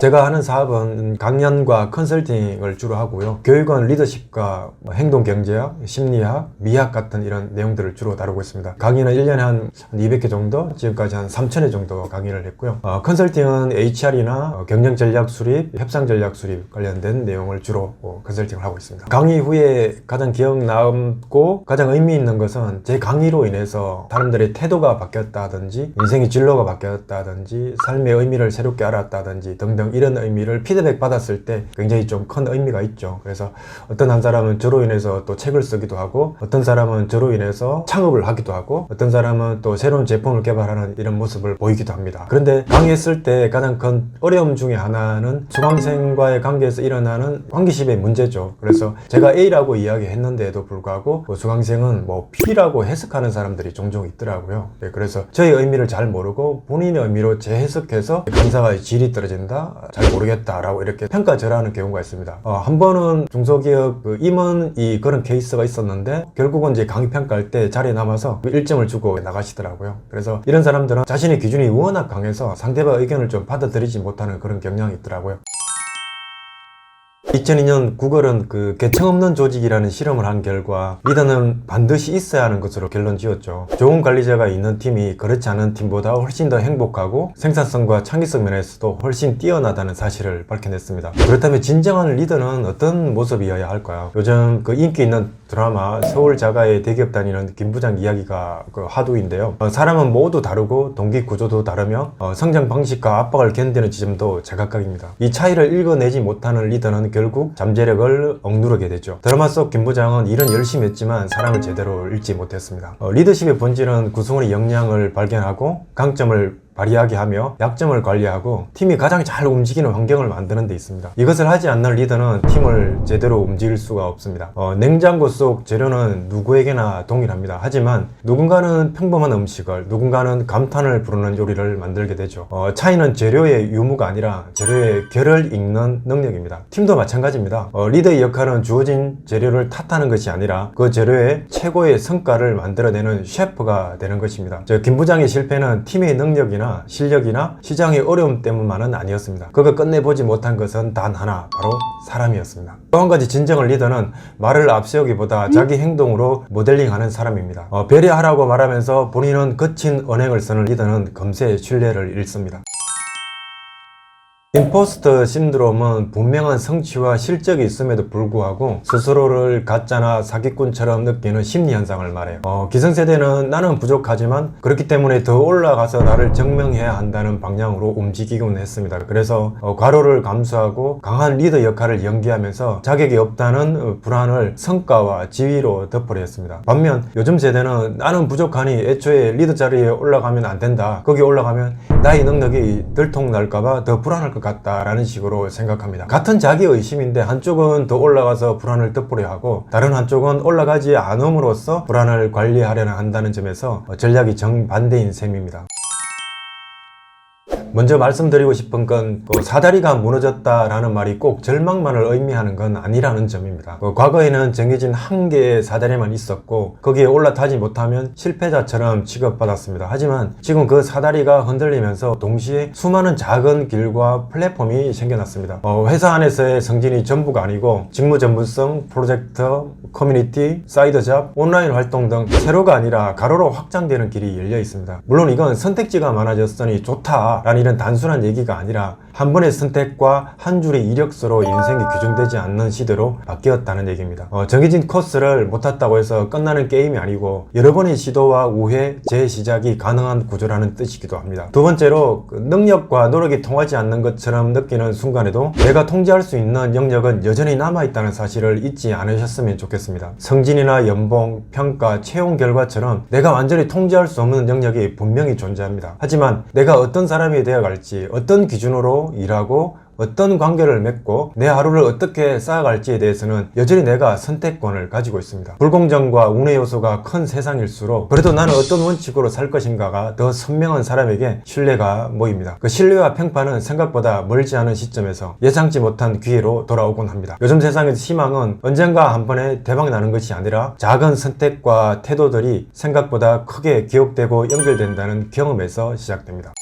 제가 하는 사업은 강연과 컨설팅을 주로 하고요. 교육은 리더십과 뭐 행동 경제학, 심리학, 미학 같은 이런 내용들을 주로 다루고 있습니다. 강의는 1년에 한 200개 정도, 지금까지 한 3,000회 정도 강의를 했고요. 어, 컨설팅은 HR이나 경영 전략 수립, 협상 전략 수립 관련된 내용을 주로 어, 컨설팅을 하고 있습니다. 강의 후에 가장 기억 남고 가장 의미 있는 것은 제 강의로 인해서 사람들의 태도가 바뀌었다든지 인생의 진로가 바뀌었다든지 삶의 의미를 새롭게 알았다든지 등등 이런 의미를 피드백 받았을 때 굉장히 좀 큰 의미가 있죠. 그래서 어떤 한 사람은 저로 인해서 또 책을 쓰기도 하고 어떤 사람은 저로 인해서 창업을 하기도 하고 어떤 사람은 또 새로운 제품을 개발하는 이런 모습을 보이기도 합니다. 그런데 강의했을 때 가장 큰 어려움 중에 하나는 수강생과의 관계에서 일어나는 관계심의 문제죠. 그래서 제가 A라고 이야기했는데도 불구하고 그 수강생은 뭐 B라고 해석하는 사람들이 종종 있더라고요. 네, 그래서 저의 의미를 잘 모르고 본인의 의미로 재해석해서 강사가 질이 떨어진다, 잘 모르겠다라고 이렇게 평가절하는 경우가 있습니다. 어, 한 번은 중소기업 그 임원이 그런 케이스가 있었는데 결국은 이제 강의 평가할 때 자리에 남아서 그 1점을 주고 나가시더라고요. 그래서 이런 사람들은 자신의 기준이 워낙 강해서 상대방 의견을 좀 받아들이지 못하는 그런 경향이 있더라고요. 2002년 구글은 그 개청 없는 조직이라는 실험을 한 결과 리더는 반드시 있어야 하는 것으로 결론 지었죠. 좋은 관리자가 있는 팀이 그렇지 않은 팀보다 훨씬 더 행복하고 생산성과 창의성 면에서도 훨씬 뛰어나다는 사실을 밝혀냈습니다. 그렇다면 진정한 리더는 어떤 모습이어야 할까요? 요즘 그 인기 있는 드라마 서울 자가의 대기업 다니는 김 부장 이야기가 그 화두인데요. 어, 사람은 모두 다르고 동기 구조도 다르며 어, 성장 방식과 압박을 견디는 지점도 제각각입니다. 이 차이를 읽어내지 못하는 리더는 결국 잠재력을 억누르게 되죠. 드라마 속 김 부장은 일은 열심히 했지만 사람을 제대로 읽지 못했습니다. 어, 리더십의 본질은 구성원의 역량을 발견하고 강점을 발휘하게 하며 약점을 관리하고 팀이 가장 잘 움직이는 환경을 만드는 데 있습니다. 이것을 하지 않는 리더는 팀을 제대로 움직일 수가 없습니다. 어, 냉장고 속 재료는 누구에게나 동일합니다. 하지만 누군가는 평범한 음식을 누군가는 감탄을 부르는 요리를 만들게 되죠. 어, 차이는 재료의 유무가 아니라 재료의 결을 읽는 능력입니다. 팀도 마찬가지입니다. 어, 리더의 역할은 주어진 재료를 탓하는 것이 아니라 그 재료의 최고의 성과를 만들어내는 셰프가 되는 것입니다. 저김 부장의 실패는 팀의 능력이나 실력이나 시장의 어려움 때문만은 아니었습니다. 그가 끝내보지 못한 것은 단 하나, 바로 사람이었습니다. 또 한 가지 진정한 리더는 말을 앞세우기보다 자기 행동으로 모델링하는 사람입니다. 어, 배려하라고 말하면서 본인은 거친 언행을 쓰는 리더는 금세 신뢰를 잃습니다. 임포스터 신드롬은 분명한 성취와 실적이 있음에도 불구하고 스스로를 가짜나 사기꾼처럼 느끼는 심리 현상을 말해요. 어, 기성세대는 나는 부족하지만 그렇기 때문에 더 올라가서 나를 증명해야 한다는 방향으로 움직이곤 했습니다. 그래서 어, 과로를 감수하고 강한 리더 역할을 연기하면서 자격이 없다는 어, 불안을 성과와 지위로 덮으려 했습니다. 반면 요즘 세대는 나는 부족하니 애초에 리더 자리에 올라가면 안 된다. 거기 올라가면 나의 능력이 들통날까봐 더 불안할 것 같다 라는 식으로 생각합니다. 같은 자기 의심인데 한쪽은 더 올라가서 불안을 덮으려 하고 다른 한쪽은 올라가지 않음으로써 불안을 관리하려나 한다는 점에서 전략이 정반대인 셈입니다. 먼저 말씀드리고 싶은 건 그 사다리가 무너졌다라는 말이 꼭 절망만을 의미하는 건 아니라는 점입니다. 그 과거에는 정해진 한 개의 사다리만 있었고 거기에 올라타지 못하면 실패자처럼 취급받았습니다. 하지만 지금 그 사다리가 흔들리면서 동시에 수많은 작은 길과 플랫폼이 생겨났습니다. 어, 회사 안에서의 성진이 전부가 아니고 직무 전문성, 프로젝트, 커뮤니티, 사이드 잡, 온라인 활동 등 세로가 아니라 가로로 확장되는 길이 열려 있습니다. 물론 이건 선택지가 많아졌으니 좋다라는 이런 단순한 얘기가 아니라 한 번의 선택과 한 줄의 이력서로 인생이 규정되지 않는 시대로 바뀌었다는 얘기입니다. 어, 정해진 코스를 못 탔다고 해서 끝나는 게임이 아니고 여러 번의 시도와 우회, 재시작이 가능한 구조라는 뜻이기도 합니다. 두 번째로 그 능력과 노력이 통하지 않는 것처럼 느끼는 순간에도 내가 통제할 수 있는 영역은 여전히 남아있다는 사실을 잊지 않으셨으면 좋겠습니다. 성진이나 연봉, 평가, 채용 결과처럼 내가 완전히 통제할 수 없는 영역이 분명히 존재합니다. 하지만 내가 어떤 사람이 되어갈지 어떤 기준으로 일하고 어떤 관계를 맺고 내 하루를 어떻게 쌓아갈지에 대해서는 여전히 내가 선택권을 가지고 있습니다. 불공정과 운의 요소가 큰 세상일수록 그래도 나는 어떤 원칙으로 살 것인가가 더 선명한 사람에게 신뢰가 모입니다. 그 신뢰와 평판은 생각보다 멀지 않은 시점에서 예상치 못한 기회로 돌아오곤 합니다. 요즘 세상의 희망은 언젠가 한 번에 대박 나는 것이 아니라 작은 선택과 태도들이 생각보다 크게 기억되고 연결된다는 경험에서 시작됩니다.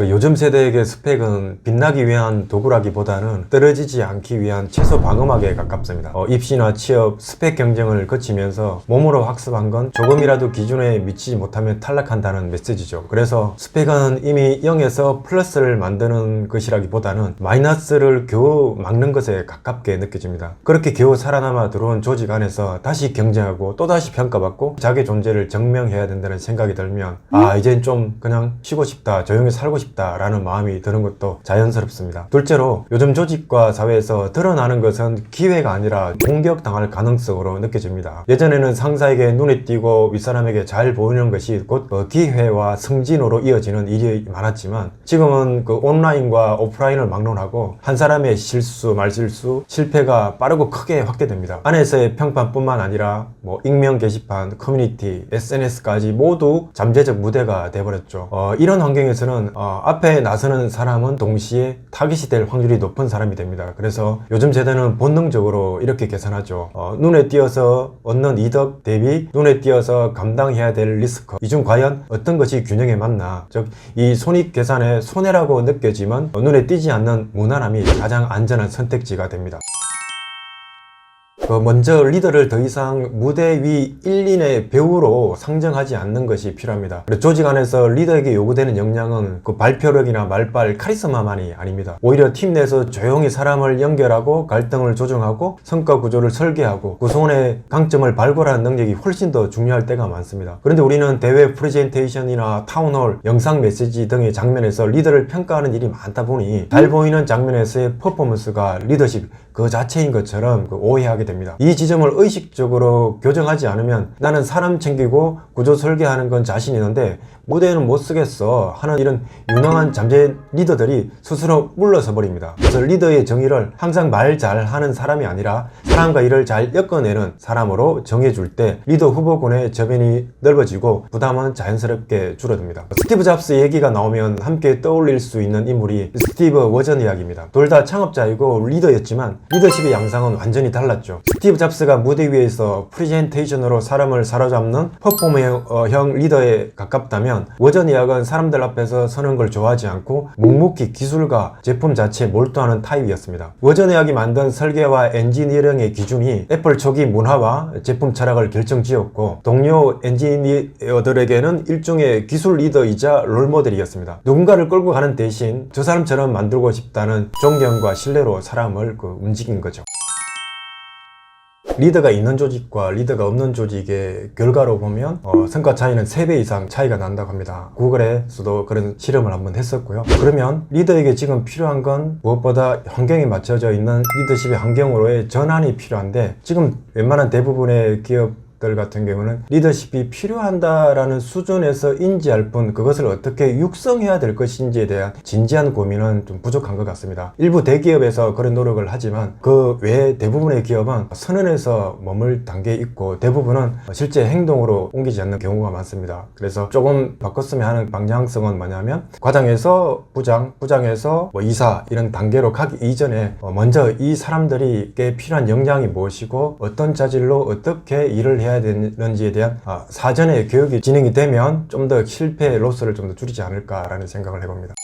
그 요즘 세대에게 스펙은 빛나기 위한 도구라기보다는 떨어지지 않기 위한 최소 방어막에 가깝습니다. 어, 입시나 취업, 스펙 경쟁을 거치면서 몸으로 학습한 건 조금이라도 기준에 미치지 못하면 탈락한다는 메시지죠. 그래서 스펙은 이미 0에서 플러스를 만드는 것이라기보다는 마이너스를 겨우 막는 것에 가깝게 느껴집니다. 그렇게 겨우 살아남아 들어온 조직 안에서 다시 경쟁하고 또다시 평가받고 자기 존재를 증명해야 된다는 생각이 들면 아 이젠 좀 그냥 쉬고 싶다 조용히 살고 싶다 라는 마음이 드는 것도 자연스럽습니다. 둘째로 요즘 조직과 사회에서 드러나는 것은 기회가 아니라 공격당할 가능성으로 느껴집니다. 예전에는 상사에게 눈에 띄고 윗사람에게 잘 보이는 것이 곧 어, 기회와 승진으로 이어지는 일이 많았지만 지금은 그 온라인과 오프라인을 막론하고 한 사람의 실수, 말실수, 실패가 빠르고 크게 확대됩니다. 안에서의 평판뿐만 아니라 뭐 익명 게시판, 커뮤니티, SNS까지 모두 잠재적 무대가 돼버렸죠. 어, 이런 환경에서는 어, 앞에 나서는 사람은 동시에 타깃이 될 확률이 높은 사람이 됩니다. 그래서 요즘 세대는 본능적으로 이렇게 계산하죠. 어, 눈에 띄어서 얻는 이득 대비 눈에 띄어서 감당해야 될 리스크 이 중 과연 어떤 것이 균형에 맞나 즉 이 손익 계산의 손해라고 느껴지면 어, 눈에 띄지 않는 무난함이 가장 안전한 선택지가 됩니다. 그 먼저 리더를 더 이상 무대 위 1, 2의 배우로 상정하지 않는 것이 필요합니다. 조직 안에서 리더에게 요구되는 역량은 그 발표력이나 말빨, 카리스마만이 아닙니다. 오히려 팀 내에서 조용히 사람을 연결하고 갈등을 조정하고 성과 구조를 설계하고 구성원의 강점을 발굴하는 능력이 훨씬 더 중요할 때가 많습니다. 그런데 우리는 대회 프레젠테이션이나 타운홀, 영상 메시지 등의 장면에서 리더를 평가하는 일이 많다 보니 잘 보이는 장면에서의 퍼포먼스가 리더십 그 자체인 것처럼 그 오해하게 됩니다. 이 지점을 의식적으로 교정하지 않으면 나는 사람 챙기고 구조 설계하는 건 자신 있는데 무대에는 못 쓰겠어 하는 이런 유능한 잠재 리더들이 스스로 물러서 버립니다. 그래서 리더의 정의를 항상 말 잘하는 사람이 아니라 사람과 일을 잘 엮어내는 사람으로 정해줄 때 리더 후보군의 저변이 넓어지고 부담은 자연스럽게 줄어듭니다. 스티브 잡스 얘기가 나오면 함께 떠올릴 수 있는 인물이 스티브 워전 이야기입니다. 둘 다 창업자이고 리더였지만 리더십의 양상은 완전히 달랐죠. 스티브 잡스가 무대 위에서 프레젠테이션으로 사람을 사로잡는 퍼포머형 리더에 가깝다면 워전 이야기는 사람들 앞에서 서는 걸 좋아하지 않고 묵묵히 기술과 제품 자체에 몰두하는 타입이었습니다. 워전 이야기 만든 설계와 엔지니어링의 기준이 애플 초기 문화와 제품 철학을 결정지었고 동료 엔지니어들에게는 일종의 기술 리더이자 롤모델이었습니다. 누군가를 끌고 가는 대신 저 사람처럼 만들고 싶다는 존경과 신뢰로 사람을 그 움직인 거죠. 리더가 있는 조직과 리더가 없는 조직의 결과로 보면 어, 성과 차이는 3배 이상 차이가 난다고 합니다. 구글에서도 그런 실험을 한번 했었고요. 그러면 리더에게 지금 필요한 건 무엇보다 환경에 맞춰져 있는 리더십의 환경으로의 전환이 필요한데 지금 웬만한 대부분의 기업 들 같은 경우는 리더십이 필요한다라는 수준에서 인지할 뿐 그것을 어떻게 육성해야 될 것인지에 대한 진지한 고민은 좀 부족한 것 같습니다. 일부 대기업에서 그런 노력을 하지만 그 외 대부분의 기업은 선언에서 머물 단계에 있고 대부분은 실제 행동으로 옮기지 않는 경우가 많습니다. 그래서 조금 바꿨으면 하는 방향성은 뭐냐면 과장에서 부장, 부장에서 뭐 이사 이런 단계로 가기 이전에 어, 먼저 이 사람들에게 필요한 역량이 무엇이고 어떤 자질로 어떻게 일을 해야 되는지에 대한 아, 사전에 교육이 진행이 되면 좀 더 실패 로스를 좀 더 줄이지 않을까라는 생각을 해봅니다.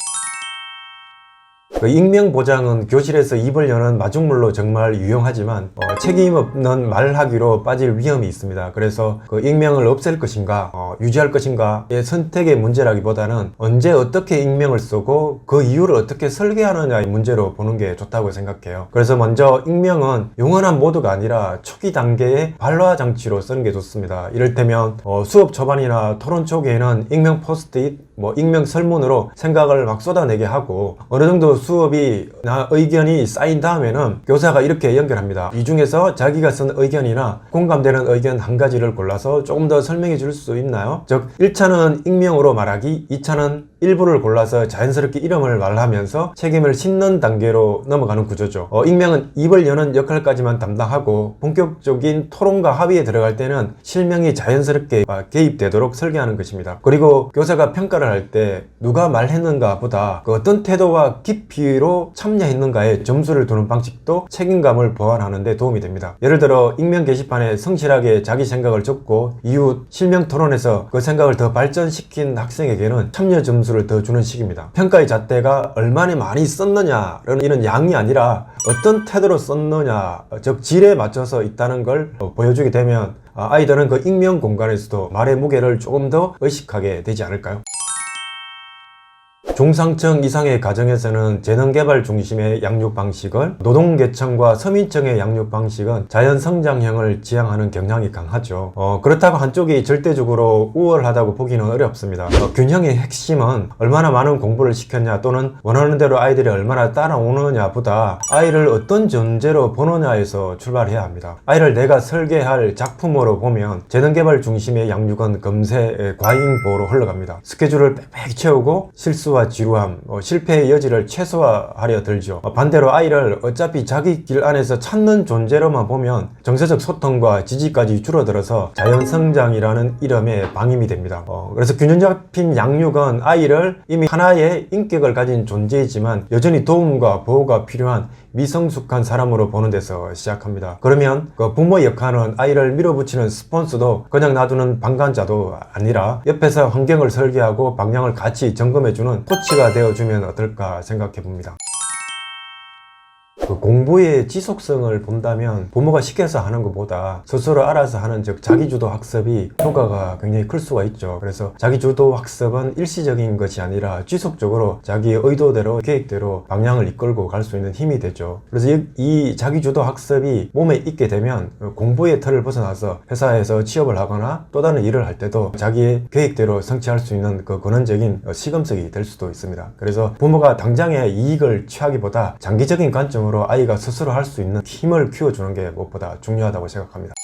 그 익명 보장은 교실에서 입을 여는 마중물로 정말 유용하지만 어, 책임 없는 말하기로 빠질 위험이 있습니다. 그래서 그 익명을 없앨 것인가 어, 유지할 것인가의 선택의 문제라기보다는 언제 어떻게 익명을 쓰고 그 이유를 어떻게 설계하느냐의 문제로 보는 게 좋다고 생각해요. 그래서 먼저 익명은 영원한 모드가 아니라 초기 단계의 발화 장치로 쓰는 게 좋습니다. 이를테면 어, 수업 초반이나 토론 초기에는 익명 포스트잇 뭐 익명 설문으로 생각을 막 쏟아내게 하고 어느 정도 수업이 나 의견이 쌓인 다음에는 교사가 이렇게 연결합니다. 이 중에서 자기가 쓴 의견이나 공감되는 의견 한 가지를 골라서 조금 더 설명해 줄 수 있나요? 즉 1차는 익명으로 말하기, 2차는 일부를 골라서 자연스럽게 이름을 말하면서 책임을 싣는 단계로 넘어가는 구조죠. 어, 익명은 입을 여는 역할까지만 담당하고 본격적인 토론과 합의에 들어갈 때는 실명이 자연스럽게 아, 개입되도록 설계하는 것입니다. 그리고 교사가 평가를 의견을 할때 누가 말했는가 보다 그 어떤 태도와 깊이로 참여했는가에 점수를 두는 방식도 책임감을 보완하는 데 도움이 됩니다. 예를 들어 익명 게시판에 성실하게 자기 생각을 적고 이후 실명 토론에서 그 생각을 더 발전시킨 학생에게는 참여 점수를 더 주는 식입니다. 평가의 잣대가 얼마나 많이 썼느냐라는 이런 양이 아니라 어떤 태도로 썼느냐 즉 질에 맞춰서 있다는 걸 어, 보여주게 되면 아, 아이들은 그 익명 공간에서도 말의 무게를 조금 더 의식하게 되지 않을까요? 중상층 이상의 가정에서는 재능개발 중심의 양육 방식을 노동계층과 서민층의 양육 방식은 자연성장형을 지향하는 경향이 강하죠. 어, 그렇다고 한쪽이 절대적으로 우월하다고 보기는 어렵습니다. 어, 균형의 핵심은 얼마나 많은 공부를 시켰냐 또는 원하는 대로 아이들이 얼마나 따라오느냐 보다 아이를 어떤 전제로 보느냐에서 출발해야 합니다. 아이를 내가 설계할 작품으로 보면 재능개발 중심의 양육은 금세 과잉보로 흘러갑니다. 스케줄을 빽빽 채우고 실수와 지루함, 어, 실패의 여지를 최소화하려 들죠. 어, 반대로 아이를 어차피 자기 길 안에서 찾는 존재로만 보면 정서적 소통과 지지까지 줄어들어서 자연성장이라는 이름에 방임이 됩니다. 어, 그래서 균형 잡힌 양육은 아이를 이미 하나의 인격을 가진 존재이지만 여전히 도움과 보호가 필요한 미성숙한 사람으로 보는 데서 시작합니다. 그러면 그 부모 역할은 아이를 밀어붙이는 스폰서도 그냥 놔두는 방관자도 아니라 옆에서 환경을 설계하고 방향을 같이 점검해주는 코치가 되어주면 어떨까 생각해 봅니다. 그 공부의 지속성을 본다면 부모가 시켜서 하는 것보다 스스로 알아서 하는 즉 자기주도 학습이 효과가 굉장히 클 수가 있죠. 그래서 자기주도 학습은 일시적인 것이 아니라 지속적으로 자기의 의도대로 계획대로 방향을 이끌고 갈 수 있는 힘이 되죠. 그래서 이, 이 자기주도 학습이 몸에 있게 되면 공부의 틀을 벗어나서 회사에서 취업을 하거나 또 다른 일을 할 때도 자기의 계획대로 성취할 수 있는 그 근원적인 시금석이 될 수도 있습니다. 그래서 부모가 당장의 이익을 취하기보다 장기적인 관점으로 아이가 스스로 할 수 있는 힘을 키워주는 게 무엇보다 중요하다고 생각합니다.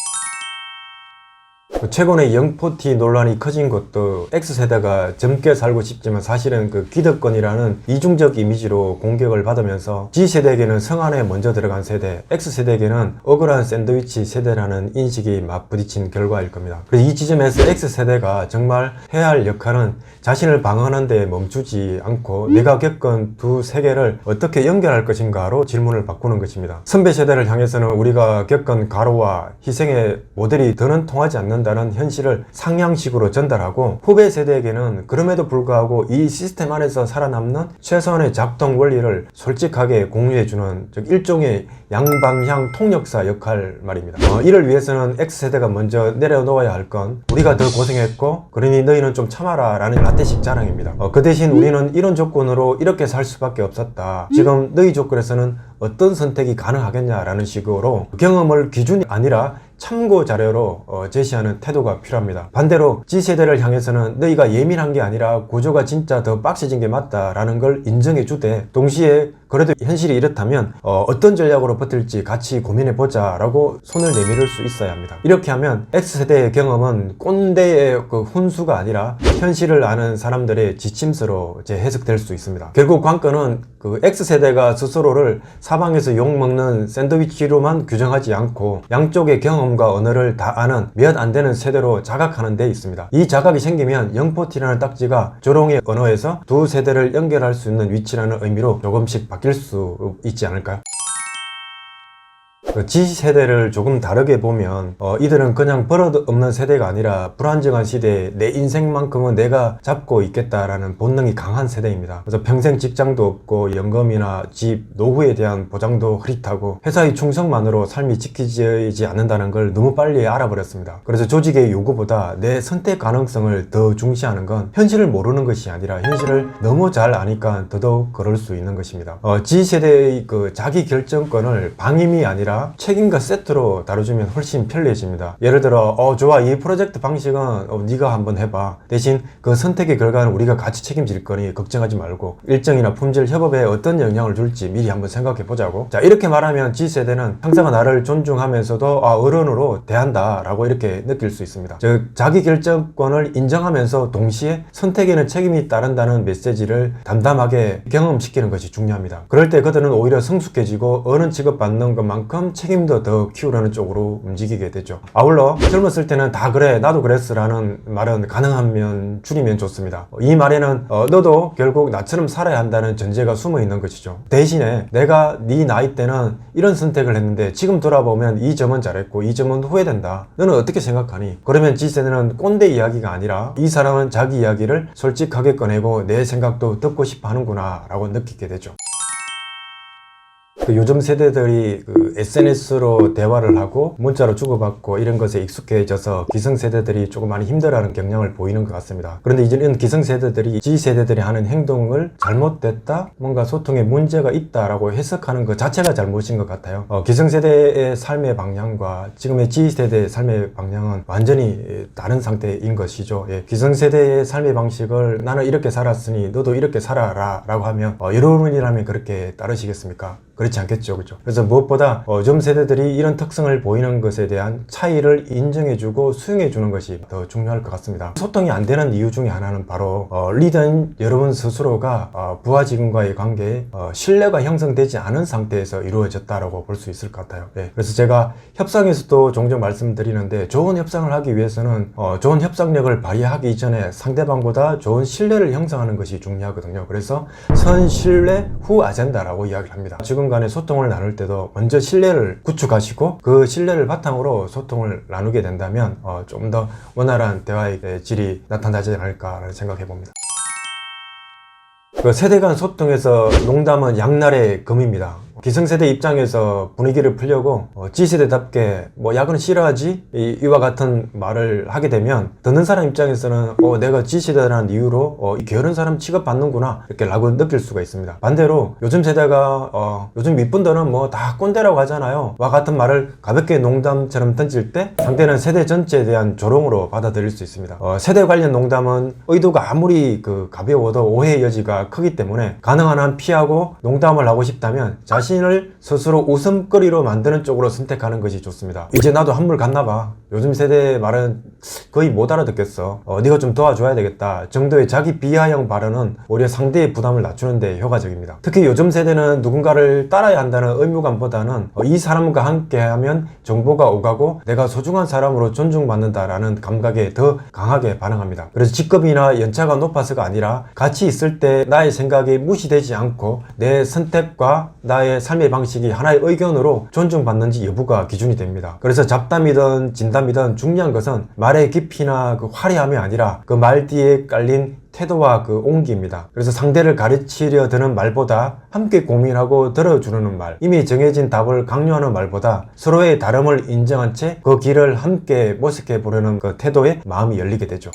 그 최근에 영포티 논란이 커진 것도 X세대가 젊게 살고 싶지만 사실은 그 기득권이라는 이중적 이미지로 공격을 받으면서 G세대에게는 성안에 먼저 들어간 세대, X세대에게는 억울한 샌드위치 세대라는 인식이 맞부딪힌 결과일 겁니다. 그래서 이 지점에서 X세대가 정말 해야 할 역할은 자신을 방어하는 데 멈추지 않고 내가 겪은 두 세계를 어떻게 연결할 것인가로 질문을 바꾸는 것입니다. 선배 세대를 향해서는 우리가 겪은 가로와 희생의 모델이 더는 통하지 않는다 는 현실을 상향식으로 전달하고 후배 세대에게는 그럼에도 불구하고 이 시스템 안에서 살아남는 최소한의 작동 원리를 솔직하게 공유해주는 즉 일종의 양방향 통역사 역할 말입니다. 어, 이를 위해서는 X세대가 먼저 내려놓아야 할 건 우리가 더 고생했고 그러니 너희는 좀 참아라 라는 라떼식 자랑입니다. 어, 그 대신 우리는 이런 조건으로 이렇게 살 수밖에 없었다. 지금 너희 조건에서는 어떤 선택이 가능하겠냐라는 식으로 경험을 기준이 아니라 참고 자료로 어, 제시하는 태도가 필요합니다. 반대로 G세대를 향해서는 너희가 예민한 게 아니라 구조가 진짜 더 빡세진 게 맞다라는 걸 인정해 주되 동시에 그래도 현실이 이렇다면 어, 떤 전략으로 버틸지 같이 고민해 보자 라고 손을 내밀을 수 있어야 합니다. 이렇게 하면 X세대의 경험은 꼰대의 그 훈수가 아니라 현실을 아는 사람들의 지침서로 이제 해석될 수 있습니다. 결국 관건은 그 X세대가 스스로를 사방에서 욕먹는 샌드위치로만 규정하지 않고 양쪽의 경험과 언어를 다 아는 몇 안 되는 세대로 자각하는 데 있습니다. 이 자각이 생기면 영포티라는 딱지가 조롱의 언어에서 두 세대를 연결할 수 있는 위치라는 의미로 조금씩 바뀔 수 있지 않을까요? 그 G세대를 조금 다르게 보면 어, 이들은 그냥 버릇 없는 세대가 아니라 불안정한 시대에 내 인생만큼은 내가 잡고 있겠다라는 본능이 강한 세대입니다. 그래서 평생 직장도 없고 연금이나 집, 노후에 대한 보장도 흐릿하고 회사의 충성만으로 삶이 지키지 않는다는 걸 너무 빨리 알아버렸습니다. 그래서 조직의 요구보다 내 선택 가능성을 더 중시하는 건 현실을 모르는 것이 아니라 현실을 너무 잘 아니까 더더욱 그럴 수 있는 것입니다. 어, G세대의 그 자기 결정권을 방임이 아니라 책임과 세트로 다뤄주면 훨씬 편리해집니다. 예를 들어 어 좋아 이 프로젝트 방식은 어, 네가 한번 해봐. 대신 그 선택의 결과는 우리가 같이 책임질 거니 걱정하지 말고 일정이나 품질 협업에 어떤 영향을 줄지 미리 한번 생각해 보자고. 자 이렇게 말하면 G세대는 상사가 나를 존중하면서도 아 어른으로 대한다 라고 이렇게 느낄 수 있습니다. 즉 자기 결정권을 인정하면서 동시에 선택에는 책임이 따른다는 메시지를 담담하게 경험시키는 것이 중요합니다. 그럴 때 그들은 오히려 성숙해지고 어른 취급받는 것만큼 책임도 더 키우려는 쪽으로 움직이게 되죠. 아울러 젊었을 때는 다 그래 나도 그랬어라는 말은 가능하면 줄이면 좋습니다. 이 말에는 어, 너도 결국 나처럼 살아야 한다는 전제가 숨어 있는 것이죠. 대신에 내가 네 나이 때는 이런 선택을 했는데 지금 돌아보면 이 점은 잘했고 이 점은 후회된다. 너는 어떻게 생각하니? 그러면 G세대는 꼰대 이야기가 아니라 이 사람은 자기 이야기를 솔직하게 꺼내고 내 생각도 듣고 싶어 하는구나 라고 느끼게 되죠. 그 요즘 세대들이 그 SNS로 대화를 하고 문자로 주고받고 이런 것에 익숙해져서 기성세대들이 조금 많이 힘들어하는 경향을 보이는 것 같습니다. 그런데 이제는 기성세대들이 G세대들이 하는 행동을 잘못됐다, 뭔가 소통에 문제가 있다라고 해석하는 것 자체가 잘못인 것 같아요. 어, 기성세대의 삶의 방향과 지금의 G세대의 삶의 방향은 완전히 다른 상태인 것이죠. 예, 기성세대의 삶의 방식을 나는 이렇게 살았으니 너도 이렇게 살아라 라고 하면 어, 여러분이라면 그렇게 따르시겠습니까? 그렇지 않겠죠. 그죠? 그래서 무엇보다 어, 요즘 세대들이 이런 특성을 보이는 것에 대한 차이를 인정해주고 수용해주는 것이 더 중요할 것 같습니다. 소통이 안 되는 이유 중에 하나는 바로 어, 리더인 여러분 스스로가 어, 부하 직원과의 관계에 어, 신뢰가 형성되지 않은 상태에서 이루어졌다라고 볼 수 있을 것 같아요. 예. 그래서 제가 협상에서도 종종 말씀드리는데 좋은 협상을 하기 위해서는 어, 좋은 협상력을 발휘하기 이전에 상대방보다 좋은 신뢰를 형성하는 것이 중요하거든요. 그래서 선신뢰 후 아젠다라고 이야기를 합니다. 지금 간의 소통을 나눌 때도 먼저 신뢰를 구축하시고 그 신뢰를 바탕으로 소통을 나누게 된다면 어, 좀 더 원활한 대화의 질이 나타나지 않을까라는 생각해 봅니다. 그 세대 간 소통에서 농담은 양날의 금입니다. 기성세대 입장에서 분위기를 풀려고 어, G세대답게 뭐 야근 싫어하지? 이, 이와 같은 말을 하게 되면 듣는 사람 입장에서는 어, 내가 G세대라는 이유로 어, 이 게으른 사람 취급받는구나 이렇게 라고 느낄 수가 있습니다. 반대로 요즘 세대가 어, 요즘 윗분들은 뭐 다 꼰대라고 하잖아요. 와 같은 말을 가볍게 농담처럼 던질 때 상대는 세대 전체에 대한 조롱으로 받아들일 수 있습니다. 어, 세대 관련 농담은 의도가 아무리 그 가벼워도 오해의 여지가 크기 때문에 가능한 한 피하고 농담을 하고 싶다면 자 신을 스스로 웃음거리로 만드는 쪽으로 선택하는 것이 좋습니다. 이제 나도 한물 갔나 봐. 요즘 세대 말은 거의 못 알아듣겠어. 어, 네가 좀 도와줘야 되겠다. 정도의 자기 비하형 발언은 오히려 상대의 부담을 낮추는데 효과적입니다. 특히 요즘 세대는 누군가를 따라야 한다는 의무감보다는 어, 이 사람과 함께하면 정보가 오가고 내가 소중한 사람으로 존중받는다라는 감각에 더 강하게 반응합니다. 그래서 직급이나 연차가 높아서가 아니라 같이 있을 때 나의 생각이 무시되지 않고 내 선택과 나의 삶의 방식이 하나의 의견으로 존중받는지 여부가 기준이 됩니다. 그래서 잡담이든 진담이든 중요한 것은 말의 깊이나 그 화려함이 아니라 그 말 뒤에 깔린 태도와 그 온기입니다. 그래서 상대를 가르치려 드는 말보다 함께 고민하고 들어주는 말, 이미 정해진 답을 강요하는 말보다 서로의 다름을 인정한 채 그 길을 함께 모색해 보려는 그 태도에 마음이 열리게 되죠.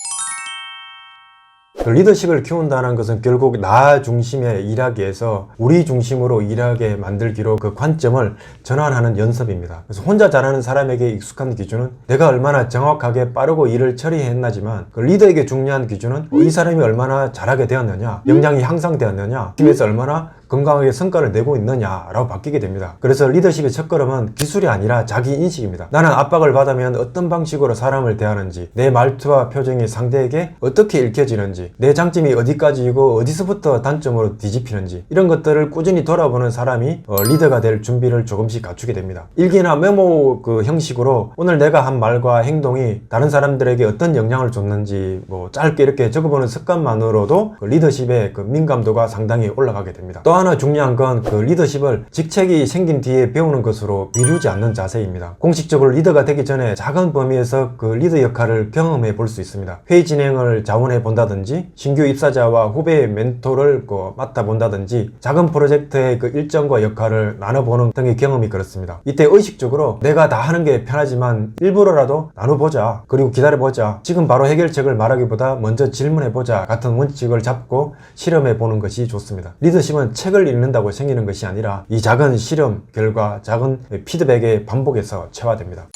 그 리더십을 키운다는 것은 결국 나 중심의 일하기에서 우리 중심으로 일하게 만들기로 그 관점을 전환하는 연습입니다. 그래서 혼자 잘하는 사람에게 익숙한 기준은 내가 얼마나 정확하게 빠르고 일을 처리했나지만 그 리더에게 중요한 기준은 이 사람이 얼마나 잘하게 되었느냐, 역량이 향상되었느냐, 팀에서 얼마나 건강하게 성과를 내고 있느냐라고 바뀌게 됩니다. 그래서 리더십의 첫걸음은 기술이 아니라 자기 인식입니다. 나는 압박을 받으면 어떤 방식으로 사람을 대하는지, 내 말투와 표정이 상대에게 어떻게 읽혀지는지, 내 장점이 어디까지이고 어디서부터 단점으로 뒤집히는지 이런 것들을 꾸준히 돌아보는 사람이 어, 리더가 될 준비를 조금씩 갖추게 됩니다. 일기나 메모 그 형식으로 오늘 내가 한 말과 행동이 다른 사람들에게 어떤 영향을 줬는지 뭐 짧게 이렇게 적어보는 습관만으로도 그 리더십의 그 민감도가 상당히 올라가게 됩니다. 또 하나 중요한 건 그 리더십을 직책이 생긴 뒤에 배우는 것으로 미루지 않는 자세입니다. 공식적으로 리더가 되기 전에 작은 범위에서 그 리더 역할을 경험해 볼 수 있습니다. 회의 진행을 자원해 본다든지 신규 입사자와 후배의 멘토를 그 맡아 본다든지 작은 프로젝트의 그 일정과 역할을 나눠보는 등의 경험이 그렇습니다. 이때 의식적으로 내가 다 하는 게 편하지만 일부러라도 나눠보자 그리고 기다려보자 지금 바로 해결책을 말하기보다 먼저 질문해보자 같은 원칙을 잡고 실험해 보는 것이 좋습니다. 리더십은 책을 읽는다고 생기는 것이 아니라 이 작은 실험 결과 작은 피드백의 반복에서 체화됩니다.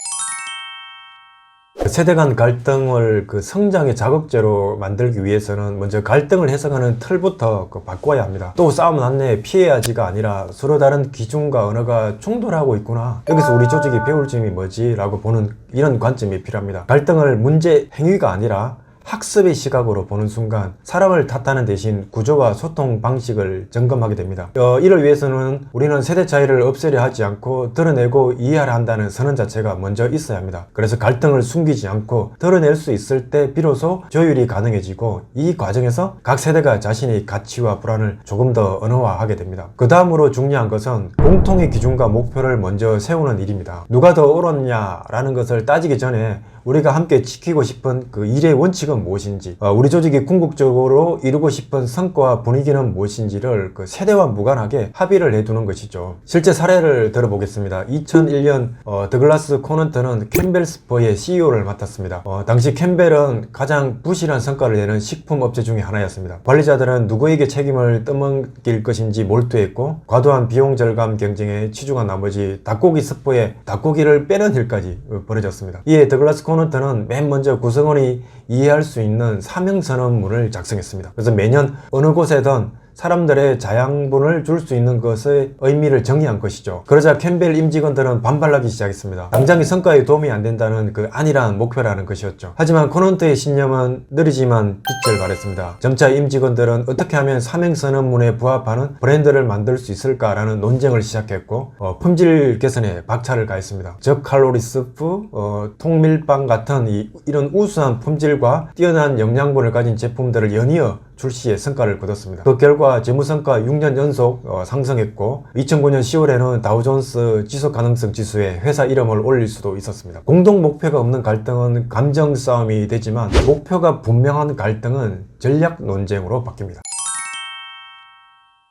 그 세대 간 갈등을 그 성장의 자극제로 만들기 위해서는 먼저 갈등을 해석하는 틀부터 그 바꿔야 합니다. 또 싸움 났네 피해야지가 아니라 서로 다른 기준과 언어가 충돌하고 있구나. 여기서 우리 조직이 배울 점이 뭐지? 라고 보는 이런 관점이 필요합니다. 갈등을 문제 행위가 아니라 학습의 시각으로 보는 순간 사람을 탓하는 대신 구조와 소통 방식을 점검하게 됩니다. 어, 이를 위해서는 우리는 세대 차이를 없애려 하지 않고 드러내고 이해하려 한다는 선언 자체가 먼저 있어야 합니다. 그래서 갈등을 숨기지 않고 드러낼 수 있을 때 비로소 조율이 가능해지고 이 과정에서 각 세대가 자신의 가치와 불안을 조금 더 언어화하게 됩니다. 그 다음으로 중요한 것은 공통의 기준과 목표를 먼저 세우는 일입니다. 누가 더 옳았냐라는 것을 따지기 전에 우리가 함께 지키고 싶은 그 일의 원칙은 무엇인지, 어, 우리 조직이 궁극적으로 이루고 싶은 성과와 분위기는 무엇인지를 그 세대와 무관하게 합의를 해두는 것이죠. 실제 사례를 들어보겠습니다. 2001년 어, 더글라스 코넌트는 캠벨 스퍼의 CEO를 맡았습니다. 어, 당시 캠벨은 가장 부실한 성과를 내는 식품 업체 중에 하나였습니다. 관리자들은 누구에게 책임을 떠넘길 것인지 몰두했고 과도한 비용 절감 경쟁에 치중한 나머지 닭고기 스퍼에 닭고기를 빼는 일까지 어, 벌어졌습니다. 이에 더글라스 코넌트는 맨 먼저 구성원이 이해할 수 있는 사명선언문을 작성했습니다. 그래서 매년 어느 곳에든 사람들의 자양분을 줄 수 있는 것의 의미를 정의한 것이죠. 그러자 캠벨 임직원들은 반발하기 시작했습니다. 당장의 성과에 도움이 안 된다는 그 안일한 목표라는 것이었죠. 하지만 코넌트의 신념은 느리지만 빛을 발했습니다. 점차 임직원들은 어떻게 하면 사명선언문에 부합하는 브랜드를 만들 수 있을까라는 논쟁을 시작했고 어, 품질 개선에 박차를 가했습니다. 저칼로리 스프, 어, 통밀빵 같은 이, 이런 우수한 품질과 뛰어난 영양분을 가진 제품들을 연이어 출시에 성과를 거뒀습니다. 그 결과 재무성과 6년 연속 어, 상승했고 2009년 10월에는 다우존스 지속 가능성 지수에 회사 이름을 올릴 수도 있었습니다. 공동 목표가 없는 갈등은 감정 싸움이 되지만 목표가 분명한 갈등은 전략 논쟁으로 바뀝니다.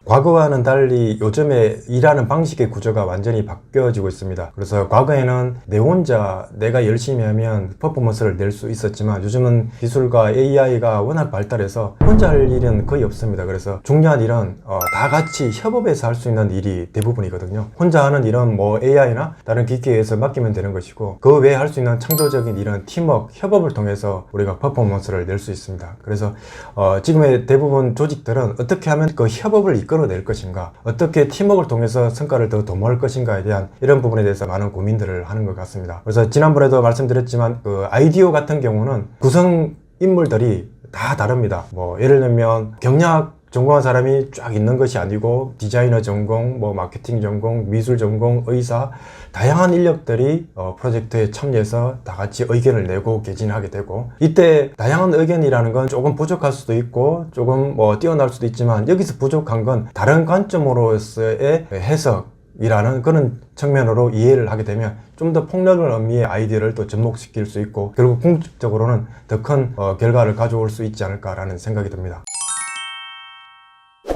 과거와는 달리 요즘에 일하는 방식의 구조가 완전히 바뀌어지고 있습니다. 그래서 과거에는 내 혼자 내가 열심히 하면 퍼포먼스를 낼 수 있었지만 요즘은 기술과 AI가 워낙 발달해서 혼자 할 일은 거의 없습니다. 그래서 중요한 일은 어, 다 같이 협업해서 할 수 있는 일이 대부분이거든요. 혼자 하는 일은 뭐 AI나 다른 기기에 의해서 맡기면 되는 것이고 그 외에 할 수 있는 창조적인 일은 팀워크, 협업을 통해서 우리가 퍼포먼스를 낼 수 있습니다. 그래서 어, 지금의 대부분 조직들은 어떻게 하면 그 협업을 이끌어낼 것인가, 어떻게 팀워크를 통해서 성과를 더 도모할 것인가에 대한 이런 부분에 대해서 많은 고민들을 하는 것 같습니다. 그래서 지난번에도 말씀드렸지만 그 아이디어 같은 경우는 구성 인물들이 다 다릅니다. 뭐 예를 들면 경력 전공한 사람이 쫙 있는 것이 아니고 디자이너 전공, 뭐 마케팅 전공, 미술 전공, 의사 다양한 인력들이 어, 프로젝트에 참여해서 다 같이 의견을 내고 개진하게 되고 이때 다양한 의견이라는 건 조금 부족할 수도 있고 조금 뭐 뛰어날 수도 있지만 여기서 부족한 건 다른 관점으로서의 해석 이라는 그런 측면으로 이해를 하게 되면 좀 더 폭넓은 의미의 아이디어를 또 접목시킬 수 있고 결국 궁극적으로는 더 큰 결과를 가져올 수 있지 않을까라는 생각이 듭니다.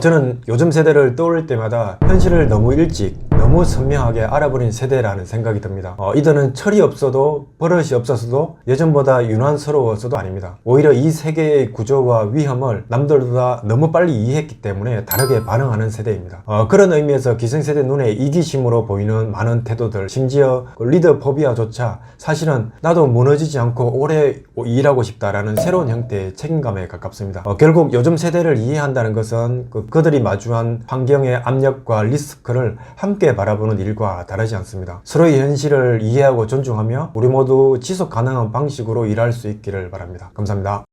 저는 요즘 세대를 떠올릴 때마다 현실을 너무 일찍 너무 선명하게 알아버린 세대라는 생각이 듭니다. 어, 이들은 철이 없어도 버릇이 없어서도 예전보다 유난스러워서도 아닙니다. 오히려 이 세계의 구조와 위험을 남들보다 너무 빨리 이해했기 때문에 다르게 반응하는 세대입니다. 어, 그런 의미에서 기성세대 눈에 이기심으로 보이는 많은 태도들, 심지어 그 리더 포비아조차 사실은 나도 무너지지 않고 오래 일하고 싶다라는 새로운 형태의 책임감에 가깝습니다. 어, 결국 요즘 세대를 이해한다는 것은 그, 그들이 마주한 환경의 압력과 리스크를 함께 바라보는 일과 다르지 않습니다. 서로의 현실을 이해하고 존중하며 우리 모두 지속 가능한 방식으로 일할 수 있기를 바랍니다. 감사합니다.